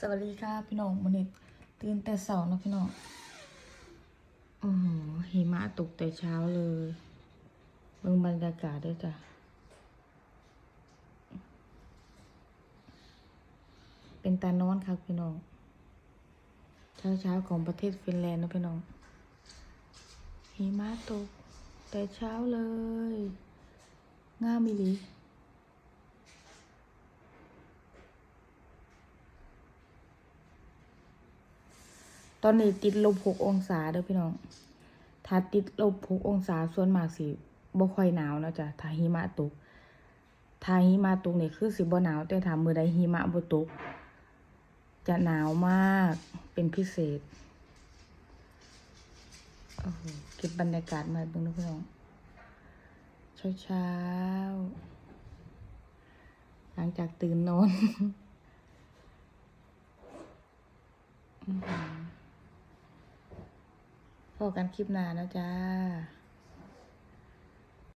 สวัสดีค่ะพี่น้องวันนี้ตื่นแต่เสาร์นะพี่น้องโอ้โหหิมะตกแต่เช้าเลยเบิ่งบรรยากาศด้วยจ้ะ เป็นตานอนครับพี่น้อง เช้าเช้าๆของประเทศฟินแลนด์นะพี่น้อง หิมะตกแต่เช้าเลย ง่ามอีลี อนนี้ติดลบหกองศาเด้อพี่น้อง ถ้าติดลบหกองศาส่วนมากสิบ่ค่อยหนาวนะจ้ะถ้าหิมะตก ถ้าหิมะตกเนี่ยคือสิบ่หนาว แต่ถ้ามือใดหิมะบ่ตก จะหนาวมากเป็นพิเศษ โอ้โหเก็บบรรยากาศมาเบิ่งเด้อพี่น้อง เช้าเช้าหลังจากตื่นนอน พอกันคลิปหน้านะจ้า